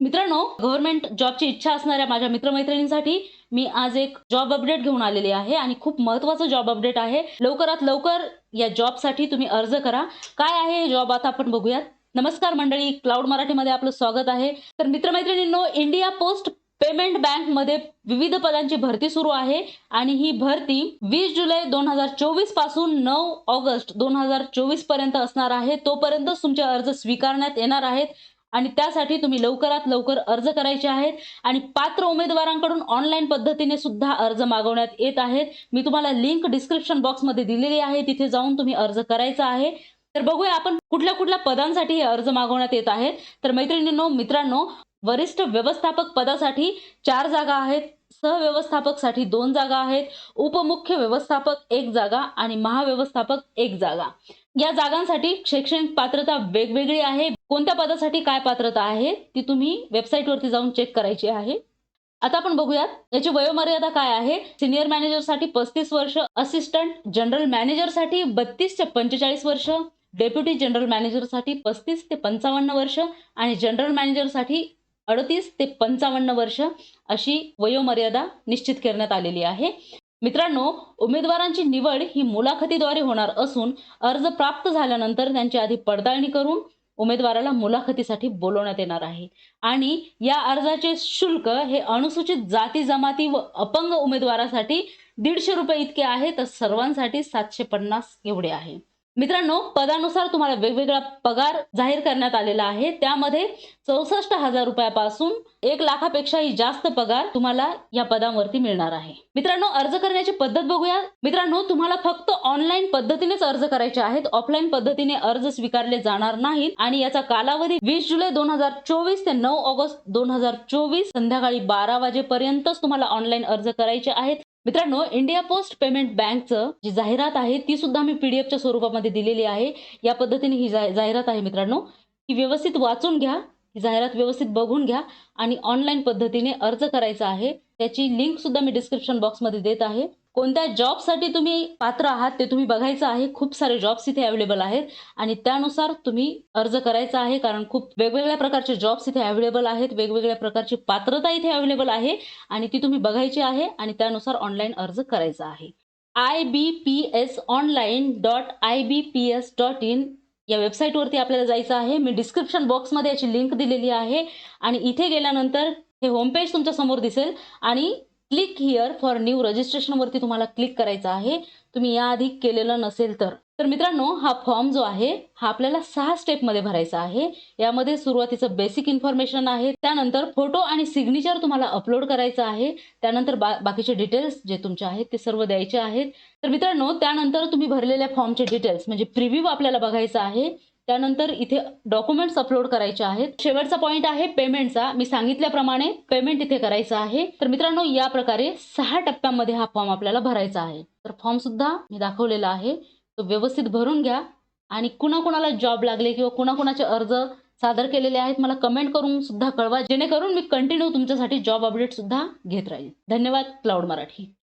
मित्रांनो गव्हर्नमेंट जॉबची इच्छा असणाऱ्या माझ्या मित्रमैत्रिणींसाठी मी आज एक जॉब अपडेट घेऊन आलेली आहे आणि खूप महत्त्वाचं जॉब अपडेट आहे. लवकरात लवकर या जॉबसाठी तुम्ही अर्ज करा. काय आहे जॉब आता आपण बघूयात. नमस्कार मंडळी क्लाउड मराठीमध्ये आपलं स्वागत आहे. तर मित्रमैत्रिणींनो इंडिया पोस्ट पेमेंट बँकमध्ये विविध पदांची भरती सुरू आहे आणि ही भरती वीस जुलै दोन हजार चोवीसपासून नऊ ऑगस्ट दोन हजार चोवीसपर्यंत असणार आहे. तोपर्यंतच तुमचे अर्ज स्वीकारण्यात येणार आहेत. आणि त्यासाठी तुम्ही लवकरात लवकर अर्ज करायचे आहेत. आणि पात्र उमेदवारांकडून ऑनलाईन पद्धतीने सुद्धा अर्ज मागवण्यात येत आहेत. मी तुम्हाला लिंक डिस्क्रिप्शन बॉक्समध्ये दिलेली आहे. तिथे जाऊन तुम्ही अर्ज करायचा आहे. तर बघूया आपण कुठल्या कुठल्या पदांसाठी हे अर्ज मागवण्यात येत आहेत. तर मैत्रिणींनो मित्रांनो वरिष्ठ व्यवस्थापक पदासाठी चार जागा आहेत सहव्यवस्थापकसाठी दोन जागा आहेत उपमुख्य व्यवस्थापक एक जागा आणि महाव्यवस्थापक एक जागा. या जागांसाठी शैक्षणिक पात्रता वेगवेगळी आहे. कोणत्या पदासाठी काय पात्रता आहे ती तुम्ही वेबसाईटवरती जाऊन चेक करायची आहे. आता आपण बघूयात याची वयोमर्यादा काय आहे? सिनियर मॅनेजरसाठी पस्तीस वर्ष असिस्टंट जनरल मॅनेजरसाठी बत्तीस ते पंचेचाळीस वर्ष डेप्युटी जनरल मॅनेजरसाठी पस्तीस ते पंचावन्न वर्ष आणि जनरल मॅनेजरसाठी अडतीस ते पंचावन्न वर्ष अशी वयोमर्यादा निश्चित करण्यात आलेली आहे. मित्रांनो उमेदवारांची निवड ही मुलाखतीद्वारे होणार असून अर्ज प्राप्त झाल्यानंतर त्यांची आधी पडताळणी करून उमेदवाराला मुलाखतीसाठी बोलवण्यात येणार आहे. आणि या अर्जाचे शुल्क हे अनुसूचित जाती जमाती व अपंग उमेदवारासाठी दीडशे रुपये इतके आहे तर सर्वांसाठी सातशे पन्नास एवढे आहे. मित्रांनो पदानुसार तुम्हाला वेगवेगळा पगार जाहीर करण्यात आलेला आहे. त्यामध्ये चौसष्ट हजार रुपयापासून एक लाखापेक्षाही जास्त पगार तुम्हाला या पदांवरती मिळणार आहे. मित्रांनो अर्ज करण्याची पद्धत बघूया. मित्रांनो तुम्हाला फक्त ऑनलाईन पद्धतीनेच अर्ज करायचे आहेत. ऑफलाईन पद्धतीने अर्ज स्वीकारले जाणार नाहीत. आणि याचा कालावधी वीस जुलै दोन हजार चोवीस ते नऊ ऑगस्ट दोन हजार चोवीस संध्याकाळी बारा वाजेपर्यंतच तुम्हाला ऑनलाईन अर्ज करायचे आहेत. मित्रांनो इंडिया पोस्ट पेमेंट बँकचं जी जाहिरात आहे ती सुद्धा मी पीडीएफच्या स्वरूपामध्ये दिलेली आहे. या पद्धतीने ही जाहिरात आहे मित्रांनो. ही व्यवस्थित वाचून घ्या ही जाहिरात व्यवस्थित बघून घ्या आणि ऑनलाईन पद्धतीने अर्ज करायचा आहे. त्याची लिंक सुद्धा मी डिस्क्रिप्शन बॉक्समध्ये देत आहे. कोणत्या जॉबसाठी तुम्ही पात्र आहात ते तुम्ही बघायचं आहे. खूप सारे जॉब्स इथे अवेलेबल आहेत. आणि त्यानुसार तुम्ही अर्ज करायचा आहे. कारण खूप वेगवेगळ्या प्रकारचे जॉब्स इथे अवेलेबल आहेत. वेगवेगळ्या प्रकारची पात्रता इथे अवेलेबल आहे. आणि ती तुम्ही बघायची आहे. आणि त्यानुसार ऑनलाईन अर्ज करायचा आहे. I B P S online dot I B P S dot in या वेबसाईटवरती आपल्याला जायचं आहे. मी डिस्क्रिप्शन बॉक्समध्ये याची लिंक दिलेली आहे. आणि इथे गेल्यानंतर हे होमपेज तुमच्यासमोर दिसेल. आणि क्लिक हिअर फॉर न्यू रजिस्ट्रेशनवरती तुम्हाला क्लिक करायचं आहे. तुम्ही याआधी केलेलं नसेल तर. तर मित्रांनो हा फॉर्म जो आहे हा आपल्याला सहा स्टेपमध्ये भरायचा आहे. यामध्ये सुरुवातीचं बेसिक इन्फॉर्मेशन आहे. त्यानंतर फोटो आणि सिग्नेचर तुम्हाला अपलोड करायचं आहे. त्यानंतर बा बाकीचे डिटेल्स जे तुमचे आहेत ते सर्व द्यायचे आहेत. तर मित्रांनो त्यानंतर तुम्ही भरलेल्या फॉर्मचे डिटेल्स म्हणजे प्रिव्ह्यू आपल्याला बघायचा आहे. त्यानंतर इथे डॉक्युमेंट्स अपलोड करायचे आहेत. शेवटचा पॉईंट आहे पेमेंटचा मी सांगितल्याप्रमाणे पेमेंट इथे करायचं आहे. तर मित्रांनो या प्रकारे सहा टप्प्यांमध्ये हा फॉर्म आपल्याला भरायचा आहे. तर फॉर्म सुद्धा मी दाखवलेला आहे. तो व्यवस्थित भरून घ्या. आणि कुणाकुणाला जॉब लागले किंवा कुणाकुणाचे अर्ज सादर केलेले आहेत मला कमेंट करून सुद्धा कळवा. जेणेकरून मी कंटिन्यू तुमच्यासाठी जॉब अपडेट सुद्धा घेत राहील. धन्यवाद क्लाउड मराठी.